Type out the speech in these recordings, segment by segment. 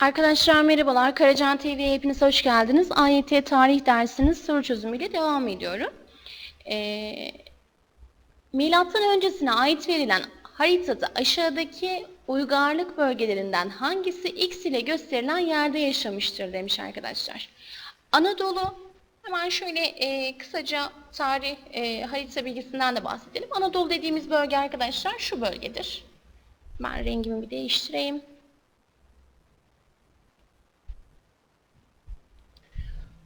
Arkadaşlar merhabalar. Karacan TV'ye hepiniz hoş geldiniz. AYT tarih dersiniz soru çözümüyle devam ediyorum. Ee, milattan öncesine ait verilen haritada aşağıdaki uygarlık bölgelerinden hangisi X ile gösterilen yerde yaşamıştır demiş arkadaşlar. Anadolu hemen şöyle e, kısaca tarih e, harita bilgisinden de bahsedelim. Anadolu dediğimiz bölge arkadaşlar şu bölgedir. Ben rengimi bir değiştireyim.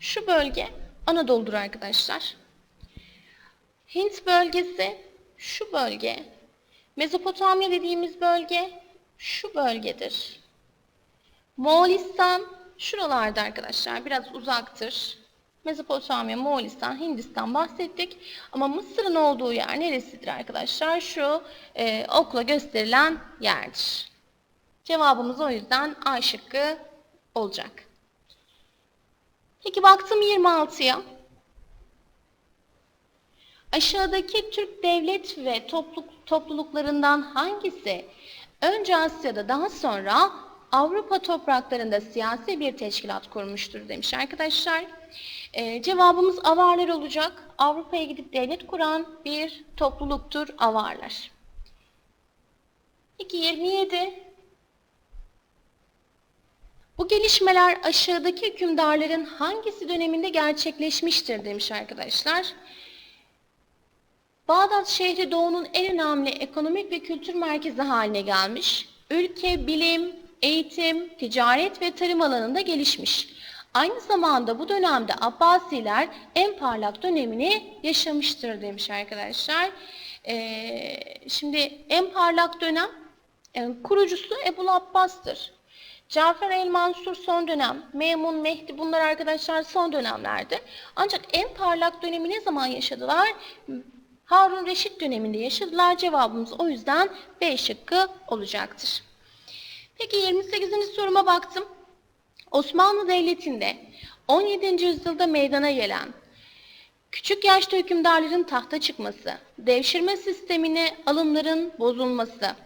Şu bölge Anadolu'dur arkadaşlar. Hint bölgesi şu bölge. Mezopotamya dediğimiz bölge şu bölgedir. Moğolistan şuralarda arkadaşlar biraz uzaktır. Mezopotamya, Moğolistan, Hindistan bahsettik. Ama Mısır'ın olduğu yer neresidir arkadaşlar? Şu e, okla gösterilen yerdir. Cevabımız o yüzden A şıkkı olacak. Peki baktım 26'ya. Aşağıdaki Türk devlet ve topluluk, topluluklarından hangisi önce Asya'da daha sonra Avrupa topraklarında siyasi bir teşkilat kurmuştur demiş arkadaşlar. Ee, cevabımız Avarlar olacak. Avrupa'ya gidip devlet kuran bir topluluktur Avarlar. Peki 27. Bu gelişmeler aşağıdaki hükümdarların hangisi döneminde gerçekleşmiştir demiş arkadaşlar. Bağdat şehri doğunun en önemli ekonomik ve kültür merkezi haline gelmiş. Ülke, bilim, eğitim, ticaret ve tarım alanında gelişmiş. Aynı zamanda bu dönemde Abbasiler en parlak dönemini yaşamıştır demiş arkadaşlar. Ee, şimdi en parlak dönem yani kurucusu Ebu Abbas'tır. Cafer el Mansur son dönem, Memun, Mehdi bunlar arkadaşlar son dönemlerde. Ancak en parlak dönemi ne zaman yaşadılar? Harun Reşit döneminde yaşadılar. Cevabımız o yüzden B şıkkı olacaktır. Peki 28. soruma baktım. Osmanlı Devleti'nde 17. yüzyılda meydana gelen küçük yaşta hükümdarların tahta çıkması, devşirme sistemine alımların bozulması,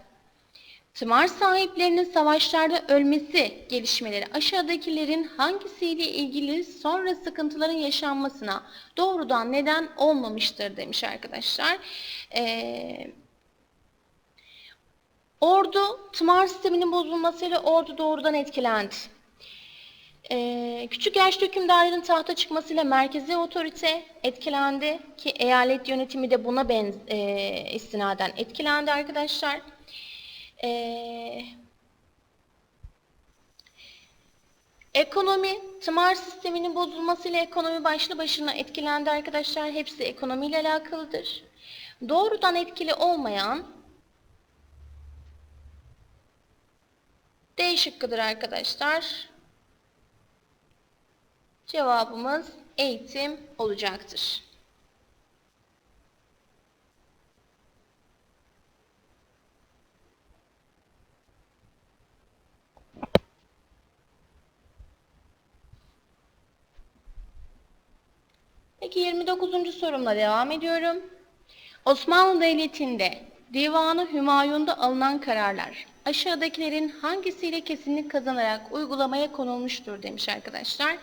tımar sahiplerinin savaşlarda ölmesi gelişmeleri aşağıdakilerin hangisiyle ilgili sonra sıkıntıların yaşanmasına doğrudan neden olmamıştır demiş arkadaşlar. Ee, ordu tımar sisteminin bozulmasıyla ordu doğrudan etkilendi. Ee, küçük yaşta hükümdarların tahta çıkmasıyla merkezi otorite etkilendi ki eyalet yönetimi de buna benz e, istinaden etkilendi arkadaşlar. Ee, ekonomi, tımar sisteminin bozulmasıyla ekonomi başlı başına etkilendi arkadaşlar. Hepsi ekonomiyle alakalıdır. Doğrudan etkili olmayan D şıkkıdır arkadaşlar. Cevabımız eğitim olacaktır. Peki 29. sorumla devam ediyorum. Osmanlı Devleti'nde Divanı Hümayun'da alınan kararlar aşağıdakilerin hangisiyle kesinlik kazanarak uygulamaya konulmuştur demiş arkadaşlar.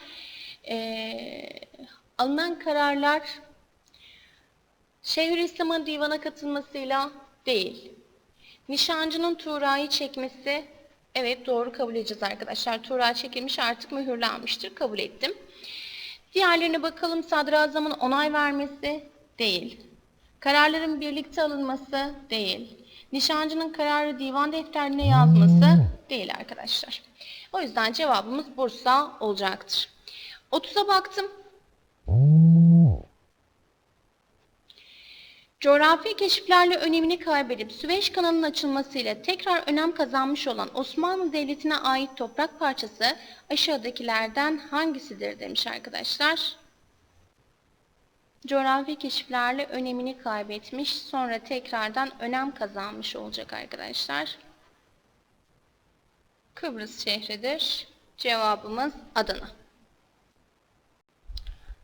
Ee, alınan kararlar Şeyhülislam'ın divana katılmasıyla değil. Nişancının Tuğra'yı çekmesi evet doğru kabul edeceğiz arkadaşlar. Tuğra çekilmiş artık mühürlenmiştir. Kabul ettim. Diğerlerine bakalım. Sadrazamın onay vermesi değil. Kararların birlikte alınması değil. Nişancının kararı divan defterine yazması değil arkadaşlar. O yüzden cevabımız Bursa olacaktır. 30'a baktım. Coğrafi keşiflerle önemini kaybedip Süveyş kanalının açılmasıyla tekrar önem kazanmış olan Osmanlı Devleti'ne ait toprak parçası aşağıdakilerden hangisidir demiş arkadaşlar. Coğrafi keşiflerle önemini kaybetmiş, sonra tekrardan önem kazanmış olacak arkadaşlar. Kıbrıs şehridir. Cevabımız Adana.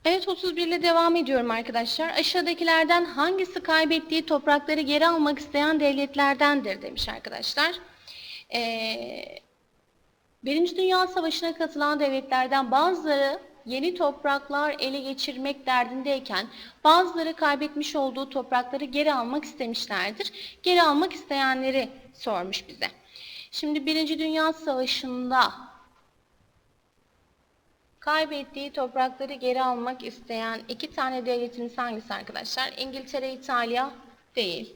Evet 31 ile devam ediyorum arkadaşlar. Aşağıdakilerden hangisi kaybettiği toprakları geri almak isteyen devletlerdendir demiş arkadaşlar. Ee, Birinci Dünya Savaşı'na katılan devletlerden bazıları yeni topraklar ele geçirmek derdindeyken bazıları kaybetmiş olduğu toprakları geri almak istemişlerdir. Geri almak isteyenleri sormuş bize. Şimdi Birinci Dünya Savaşı'nda kaybettiği toprakları geri almak isteyen iki tane devletimiz hangisi arkadaşlar? İngiltere, İtalya değil.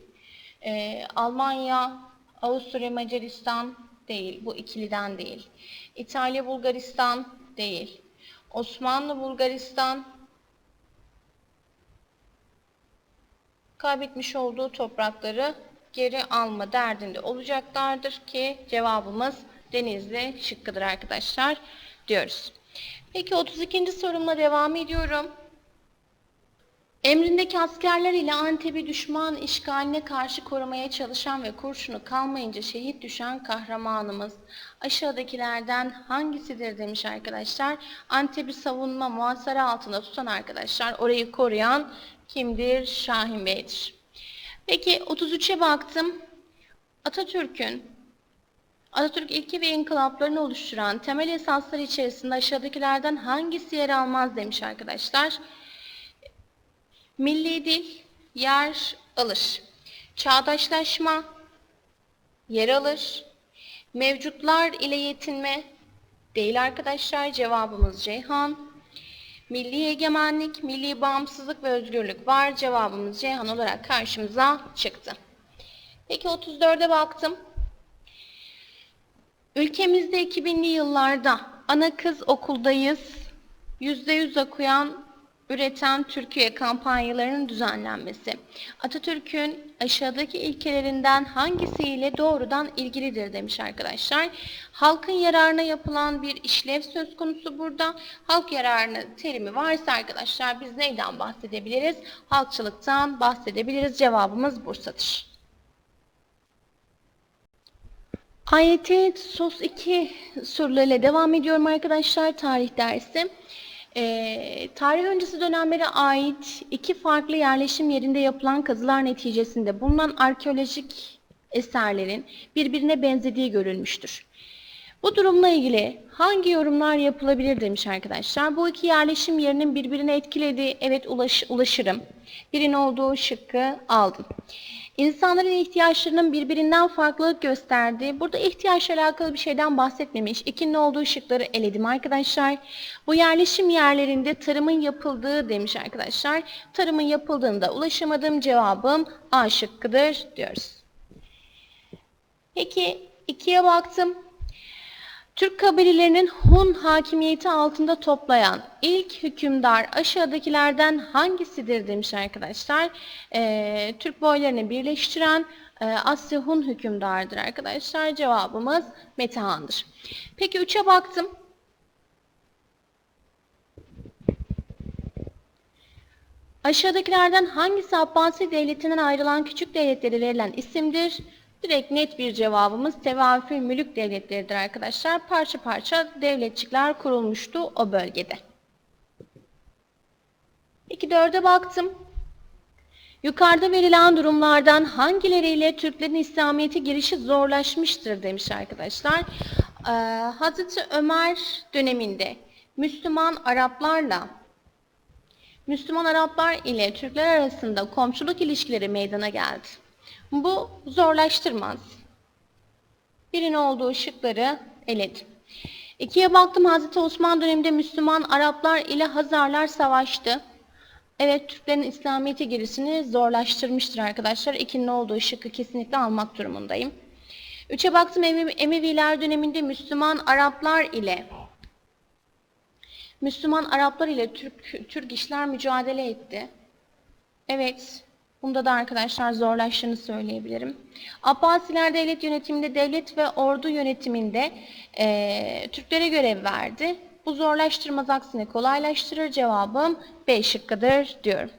Ee, Almanya, Avusturya, Macaristan değil. Bu ikiliden değil. İtalya, Bulgaristan değil. Osmanlı, Bulgaristan kaybetmiş olduğu toprakları geri alma derdinde olacaklardır ki cevabımız Denizli şıkkıdır arkadaşlar diyoruz. Peki 32. sorumla devam ediyorum. Emrindeki askerler ile Antep'i düşman işgaline karşı korumaya çalışan ve kurşunu kalmayınca şehit düşen kahramanımız aşağıdakilerden hangisidir demiş arkadaşlar. Antep'i savunma muhasara altında tutan arkadaşlar orayı koruyan kimdir? Şahin Bey'dir. Peki 33'e baktım. Atatürk'ün Atatürk ilke ve inkılaplarını oluşturan temel esaslar içerisinde aşağıdakilerden hangisi yer almaz demiş arkadaşlar. Milli dil yer alır. Çağdaşlaşma yer alır. Mevcutlar ile yetinme değil arkadaşlar. Cevabımız Ceyhan. Milli egemenlik, milli bağımsızlık ve özgürlük var. Cevabımız Ceyhan olarak karşımıza çıktı. Peki 34'e baktım. Ülkemizde 2000'li yıllarda ana kız okuldayız, %100 okuyan, üreten Türkiye kampanyalarının düzenlenmesi. Atatürk'ün aşağıdaki ilkelerinden hangisiyle doğrudan ilgilidir demiş arkadaşlar. Halkın yararına yapılan bir işlev söz konusu burada. Halk yararını terimi varsa arkadaşlar biz neyden bahsedebiliriz? Halkçılıktan bahsedebiliriz. Cevabımız Bursa'dır. AYT SOS 2 sorularıyla devam ediyorum arkadaşlar tarih dersi. Ee, tarih öncesi dönemlere ait iki farklı yerleşim yerinde yapılan kazılar neticesinde bulunan arkeolojik eserlerin birbirine benzediği görülmüştür. Bu durumla ilgili hangi yorumlar yapılabilir demiş arkadaşlar. Bu iki yerleşim yerinin birbirine etkilediği, evet ulaş, ulaşırım. Birin olduğu şıkkı aldım. İnsanların ihtiyaçlarının birbirinden farklılık gösterdiği, burada ihtiyaçla alakalı bir şeyden bahsetmemiş. İkinin olduğu şıkları eledim arkadaşlar. Bu yerleşim yerlerinde tarımın yapıldığı demiş arkadaşlar. Tarımın yapıldığında ulaşamadığım cevabım A şıkkıdır diyoruz. Peki ikiye baktım. Türk kabilelerinin Hun hakimiyeti altında toplayan ilk hükümdar aşağıdakilerden hangisidir demiş arkadaşlar. Ee, Türk boylarını birleştiren e, Asya Hun hükümdardır arkadaşlar. Cevabımız Metehan'dır. Peki 3'e baktım. Aşağıdakilerden hangisi Abbasi devletinden ayrılan küçük devletlere verilen isimdir? Direkt net bir cevabımız tevafül mülük devletleridir arkadaşlar. Parça parça devletçikler kurulmuştu o bölgede. 2-4'e baktım. Yukarıda verilen durumlardan hangileriyle Türklerin İslamiyet'e girişi zorlaşmıştır demiş arkadaşlar. Ee, Hazreti Ömer döneminde Müslüman Araplarla Müslüman Araplar ile Türkler arasında komşuluk ilişkileri meydana geldi. Bu zorlaştırmaz. Birin olduğu şıkları eledim. İkiye baktım Hazreti Osman döneminde Müslüman Araplar ile Hazarlar savaştı. Evet Türklerin İslamiyet'e girişini zorlaştırmıştır arkadaşlar. İkinin olduğu şıkkı kesinlikle almak durumundayım. Üçe baktım Emeviler döneminde Müslüman Araplar ile Müslüman Araplar ile Türk, Türk işler mücadele etti. Evet, Bunda da arkadaşlar zorlaştığını söyleyebilirim. Abbasiler devlet yönetiminde, devlet ve ordu yönetiminde e, Türklere görev verdi. Bu zorlaştırmaz aksine kolaylaştırır cevabım B şıkkıdır diyorum.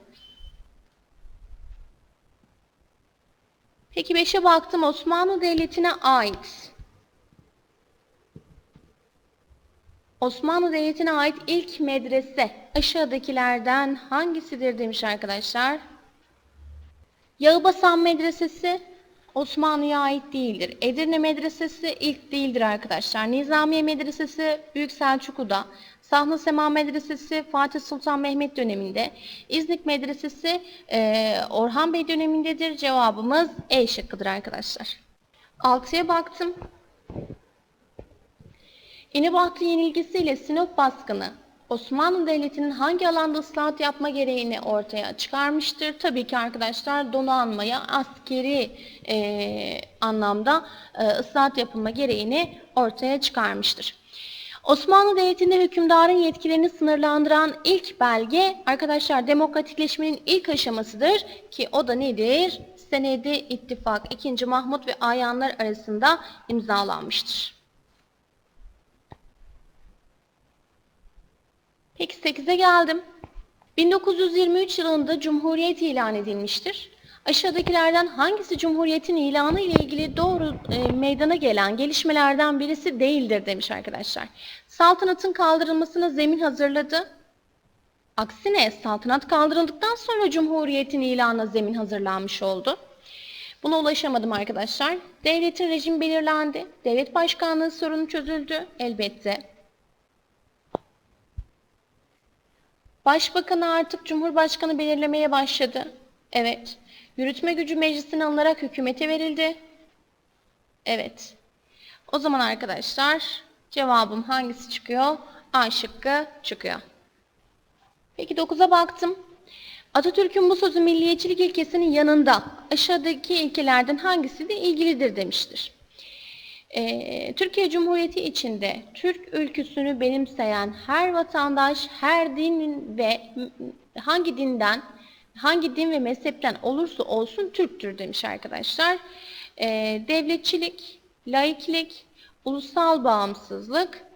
Peki 5'e baktım Osmanlı Devleti'ne ait. Osmanlı Devleti'ne ait ilk medrese aşağıdakilerden hangisidir demiş arkadaşlar. Yağıbasan Medresesi, Osmanlı'ya ait değildir. Edirne Medresesi ilk değildir arkadaşlar. Nizamiye Medresesi Büyük Selçuklu'da. Sahne Sema Medresesi Fatih Sultan Mehmet döneminde. İznik Medresesi e, Orhan Bey dönemindedir. Cevabımız E şıkkıdır arkadaşlar. 6'ya baktım. İnebahtı yenilgisiyle Sinop baskını Osmanlı Devleti'nin hangi alanda ıslahat yapma gereğini ortaya çıkarmıştır? Tabii ki arkadaşlar donanmaya askeri e, anlamda e, ıslahat yapılma gereğini ortaya çıkarmıştır. Osmanlı Devleti'nde hükümdarın yetkilerini sınırlandıran ilk belge arkadaşlar demokratikleşmenin ilk aşamasıdır ki o da nedir? Senedi İttifak 2. Mahmut ve ayanlar arasında imzalanmıştır. Peki 8'e geldim. 1923 yılında Cumhuriyet ilan edilmiştir. Aşağıdakilerden hangisi Cumhuriyet'in ilanı ile ilgili doğru e, meydana gelen gelişmelerden birisi değildir demiş arkadaşlar. Saltanatın kaldırılmasına zemin hazırladı. Aksine saltanat kaldırıldıktan sonra Cumhuriyet'in ilanına zemin hazırlanmış oldu. Buna ulaşamadım arkadaşlar. Devletin rejim belirlendi. Devlet başkanlığı sorunu çözüldü elbette. Başbakanı artık Cumhurbaşkanı belirlemeye başladı. Evet. Yürütme gücü meclisine alınarak hükümete verildi. Evet. O zaman arkadaşlar cevabım hangisi çıkıyor? A şıkkı çıkıyor. Peki 9'a baktım. Atatürk'ün bu sözü milliyetçilik ilkesinin yanında aşağıdaki ilkelerden hangisi de ilgilidir demiştir. Ee, Türkiye Cumhuriyeti içinde Türk ülküsünü benimseyen her vatandaş, her din ve hangi dinden, hangi din ve mezhepten olursa olsun Türktür demiş arkadaşlar. Ee, devletçilik, laiklik, ulusal bağımsızlık,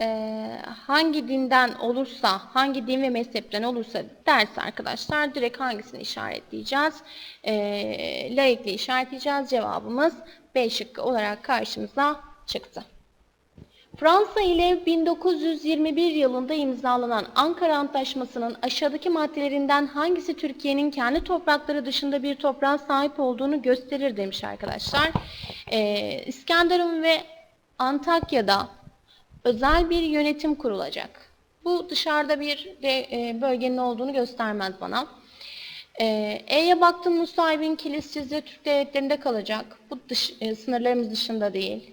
e, hangi dinden olursa, hangi din ve mezhepten olursa derse arkadaşlar direkt hangisini işaretleyeceğiz? E, laikliği işaretleyeceğiz. Cevabımız B şıkkı olarak karşımıza çıktı. Fransa ile 1921 yılında imzalanan Ankara Antlaşması'nın aşağıdaki maddelerinden hangisi Türkiye'nin kendi toprakları dışında bir toprağa sahip olduğunu gösterir demiş arkadaşlar. Ee, İskenderun ve Antakya'da özel bir yönetim kurulacak. Bu dışarıda bir de, e, bölgenin olduğunu göstermez bana. E, E'ye baktım Nusaybin Kilisçizce Türk devletlerinde kalacak. Bu dış, e, sınırlarımız dışında değil.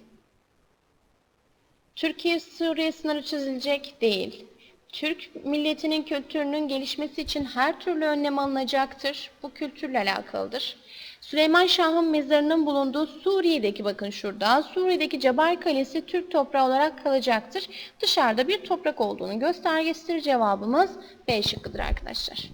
Türkiye-Suriye sınırı çizilecek değil. Türk milletinin kültürünün gelişmesi için her türlü önlem alınacaktır. Bu kültürle alakalıdır. Süleyman Şah'ın mezarının bulunduğu Suriye'deki bakın şurada. Suriye'deki Cebar Kalesi Türk toprağı olarak kalacaktır. Dışarıda bir toprak olduğunu göstergesidir. Cevabımız B şıkkıdır arkadaşlar.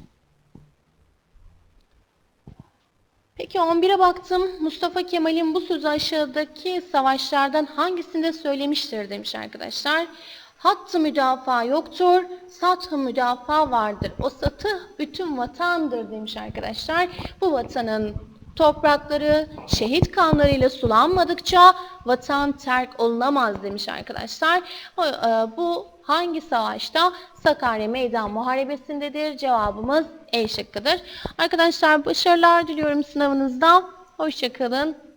Peki 11'e baktım. Mustafa Kemal'in bu sözü aşağıdaki savaşlardan hangisinde söylemiştir demiş arkadaşlar. Hattı müdafaa yoktur, sathı müdafaa vardır. O satı bütün vatandır demiş arkadaşlar. Bu vatanın toprakları şehit kanlarıyla sulanmadıkça vatan terk olunamaz demiş arkadaşlar. E, bu hangi savaşta? Sakarya Meydan Muharebesindedir. Cevabımız E şıkkıdır. Arkadaşlar başarılar diliyorum sınavınızda. Hoşçakalın.